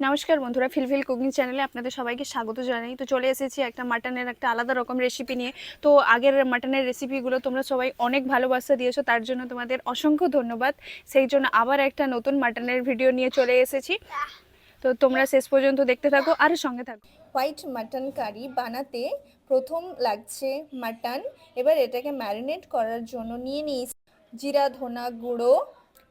নমস্কার বন্ধুরা, ফিলফিল কুকিং চ্যানেলে আপনাদের সবাইকে স্বাগত জানাই। তো চলে এসেছি একটা মাটনের একটা আলাদা রকম রেসিপি নিয়ে। তো আগের মাটনের রেসিপিগুলো তোমরা সবাই অনেক ভালোবাসা দিয়েছ, তার জন্য তোমাদের অসংখ্য ধন্যবাদ। সেই জন্য আবার একটা নতুন মাটনের ভিডিও নিয়ে চলে এসেছি। তো তোমরা শেষ পর্যন্ত দেখতে থাকো আর সঙ্গে থাকো। হোয়াইট মাটন কারি বানাতে প্রথম লাগছে মাটন এবার এটাকে ম্যারিনেট করার জন্য নিয়ে নিয়েছি। জিরা, ধনা গুঁড়ো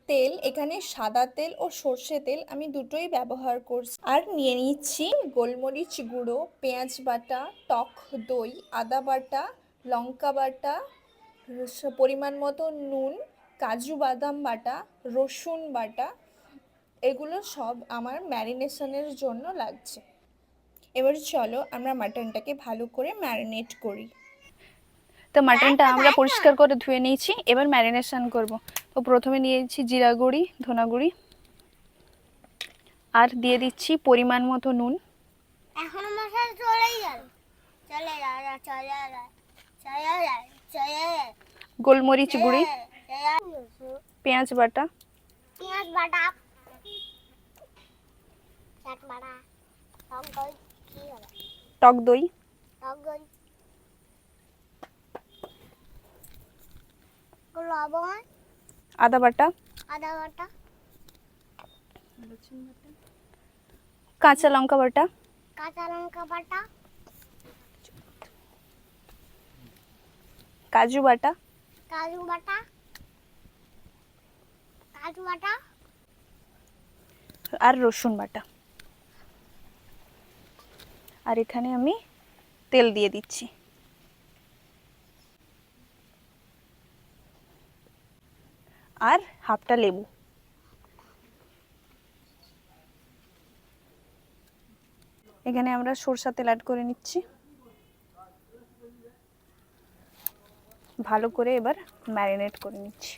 তেল, এখানে সাদা তেল ও সর্ষে তেল আমি দুটোই ব্যবহার করছি। আর নিয়ে নিচ্ছি গোলমরিচ গুঁড়ো, পেঁয়াজ বাটা, টক দই, আদা বাটা, লঙ্কা বাটা পরিমাণ মতো নুন, কাজু বাদাম বাটা, রসুন বাটা, এগুলো সব আমার ম্যারিনেশনের জন্য লাগছে। এবার চলো আমরা মাটনটাকে ভালো করে ম্যারিনেট করি। তো মাটনটা আমরা পরিষ্কার করে ধুয়ে নিয়েছি। এবার ম্যারিনেশন করব। তো প্রথমে নিয়েছি জিরা গুঁড়ি ধনা গুঁড়ি। আর দিয়ে দিচ্ছি পরিমাণ মতো নুন। এখন মশাই চলেই গেল চলে চলে চলে যা চলে গোলমরিচ গুঁড়ি পেঁয়াজ বাটা। পেঁয়াজ বাটা। টক দই। টক দই টক দই লবণ আদা বাটা? আদা বাটা। কাঁচা লঙ্কা বাটা? কাঁচা লঙ্কা বাটা। কাজু বাটা? কাজু বাটা। কাজু বাটা। আর রসুন বাটা। আর এখানে আমি তেল দিয়ে দিচ্ছি। আর হাফটা লেবু। এখানে আমরা সরষা তেল অ্যাড করে নিচ্ছি। ভালো করে এবার ম্যারিনেট করে নিচ্ছি।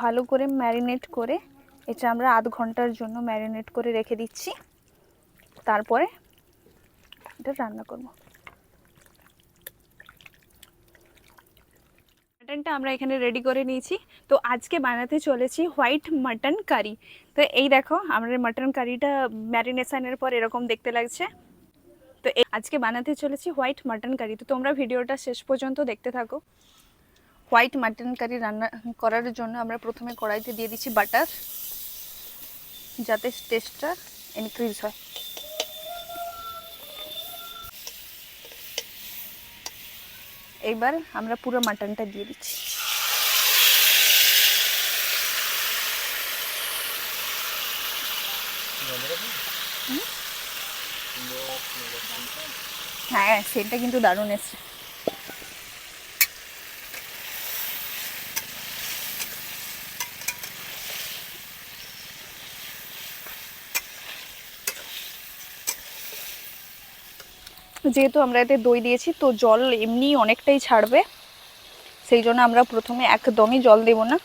ভালো করে ম্যারিনেট করে, এটা আমরা আধ ঘণ্টার জন্য ম্যারিনেট করে রেখে দিচ্ছি। তারপরে এটা রান্না করব। মাটনটা আমরা এখানে রেডি করে নিয়েছি। তো আজকে বানাতে চলেছি হোয়াইট মাটন কারি তো এই দেখো, আমাদের মাটন কারিটা ম্যারিনেশনের পর এরকম দেখতে লাগছে। তো আজকে বানাতে চলেছি হোয়াইট মাটন কারি। তো তোমরা ভিডিওটা শেষ পর্যন্ত দেখতে থাকো। হোয়াইট মাটন কারি রান্না করার জন্য আমরা প্রথমে কড়াইতে দিয়ে দিচ্ছি বাটার, যাতে টেস্টটা ইনক্রিজ হয়। এইবার আমরা পুরো মাটনটা দিয়ে দিচ্ছি? হ্যাঁ সেটা কিন্তু দারুণ এসছে। যেহেতু আমরা এতে দই দিয়েছি, তো জল এমনি অনেকটাই ছাড়বে। সেই জন্য আমরা প্রথমে একদমই জল দেব না।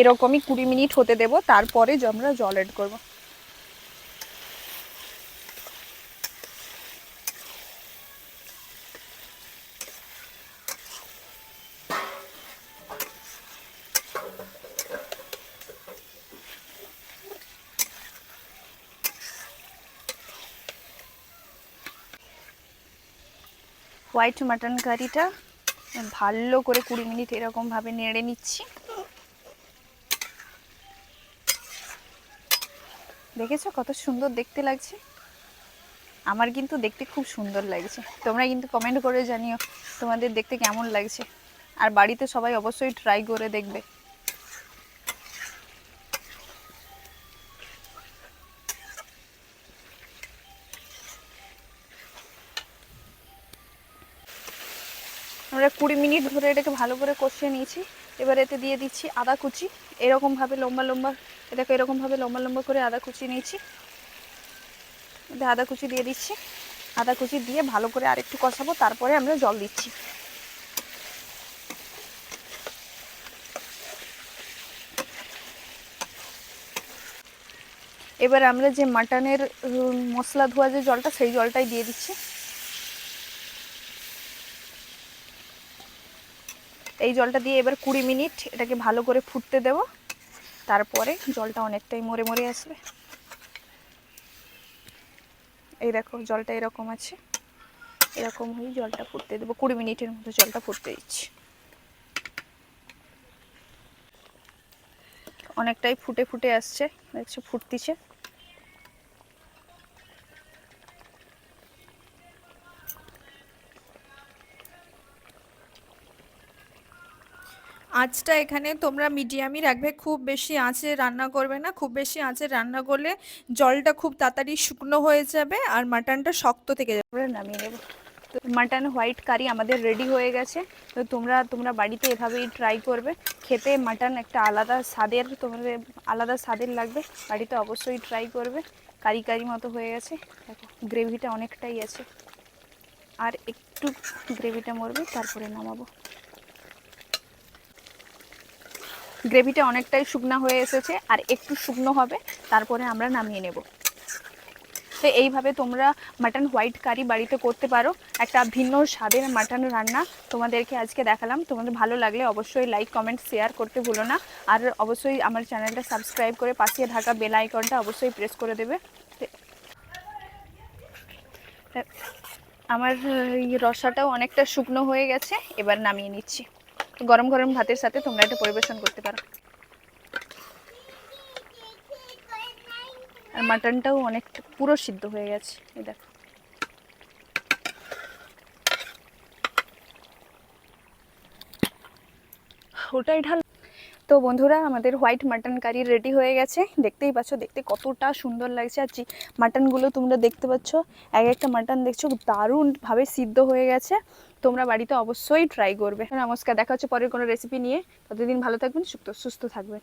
এরকমই কুড়ি মিনিট হতে দেব, তারপরে আমরা জল এড করব। হোয়াইট মাটন কারিটা। ভালো করে কুড়ি মিনিট এরকমভাবে নেড়ে নিচ্ছি। দেখেছ কত সুন্দর দেখতে লাগছে? আমার কিন্তু দেখতে খুব সুন্দর লাগছে। তোমরা কিন্তু কমেন্ট করে জানিও তোমাদের দেখতে কেমন লাগছে। আর বাড়িতে সবাই অবশ্যই ট্রাই করে দেখবে। আমরা কুড়ি মিনিট ধরে এটাকে ভালো করে কষিয়ে নিয়েছি। এবার এতে দিয়ে দিচ্ছি আদা কুচি। এরকমভাবে লম্বা লম্বা, এটাকে এরকমভাবে লম্বা লম্বা করে আদা কুচি নিয়েছি। এতে আদা কুচি দিয়ে দিচ্ছি। আদা কুচি দিয়ে ভালো করে আরেকটু কষাবো, তারপরে আমরা জল দিচ্ছি। এবার আমরা যে মাটনের মশলা ধোয়া যে জলটা, সেই জলটাই দিয়ে দিচ্ছি। এই জলটা দিয়ে এবার কুড়ি মিনিট এটাকে ভালো করে ফুটতে দেব। তারপরে জলটা অনেকটাই মরে মরে আসবে। এই দেখো, জলটা এরকম আছে। এরকম হয়ে জলটা ফুটতে দেবো। কুড়ি মিনিটের মতো জলটা ফুটতে দিচ্ছি। অনেকটাই ফুটে ফুটে আসছে। দেখছ, ফুটতিছে। আঁচটা এখানে তোমরা মিডিয়ামই রাখবে। খুব বেশি আঁচে রান্না করবে না। খুব বেশি আঁচে রান্না করলে জলটা খুব তাড়াতাড়ি শুকনো হয়ে যাবে আর মাটনটা শক্ত থেকে যাবে। নামিয়ে নেব। তো মাটন হোয়াইট কারি আমাদের রেডি হয়ে গেছে। তো তোমরা তোমরা বাড়িতে এভাবেই ট্রাই করবে। খেতে মাটন একটা আলাদা স্বাদের, তোমাদের আলাদা স্বাদের লাগবে। বাড়িতে অবশ্যই ট্রাই করবে। কারি কারি মতো হয়ে গেছে। দেখো, গ্রেভিটা অনেকটাই আছে। আর একটু গ্রেভিটা মরবে, তারপরে নামাবো। গ্রেভিটা অনেকটাই শুকনো হয়ে এসেছে, আর একটু শুকনো হবে, তারপরে আমরা নামিয়ে নেব। তো এইভাবে তোমরা মাটন হোয়াইট কারি বাড়িতে করতে পারো। একটা ভিন্ন স্বাদের মাটন রান্না তোমাদেরকে আজকে দেখালাম। তোমাদের ভালো লাগলে অবশ্যই লাইক কমেন্ট শেয়ার করতে ভুলো না। আর অবশ্যই আমার চ্যানেলটা সাবস্ক্রাইব করে পাশে থাকা বেল আইকনটা অবশ্যই প্রেস করে দেবে। আমার রসাটাও অনেকটা শুকনো হয়ে গেছে, এবার নামিয়ে নিচ্ছি। গরম গরম ভাতের সাথে তোমরা এটা পরিবেশন করতে পারো। আর মাটনটাও অনেক পুরো সিদ্ধ হয়ে গেছে, এই দেখো। ওটাই ঢাল তো বন্ধুরা, আমাদের হোয়াইট মাটন কারি রেডি হয়ে গেছে। দেখতেই পাচ্ছ, দেখতে কতটা সুন্দর লাগছে। আর মাটনগুলো তোমরা দেখতে পাচ্ছ, এক একটা মাটন দেখছ, দারুণভাবে সিদ্ধ হয়ে গেছে। তোমরা বাড়িতে অবশ্যই ট্রাই করবে। নমস্কার, দেখা হচ্ছে পরের কোনো রেসিপি নিয়ে। ততদিন ভালো থাকবেন, সুস্থ সুস্থ থাকবেন।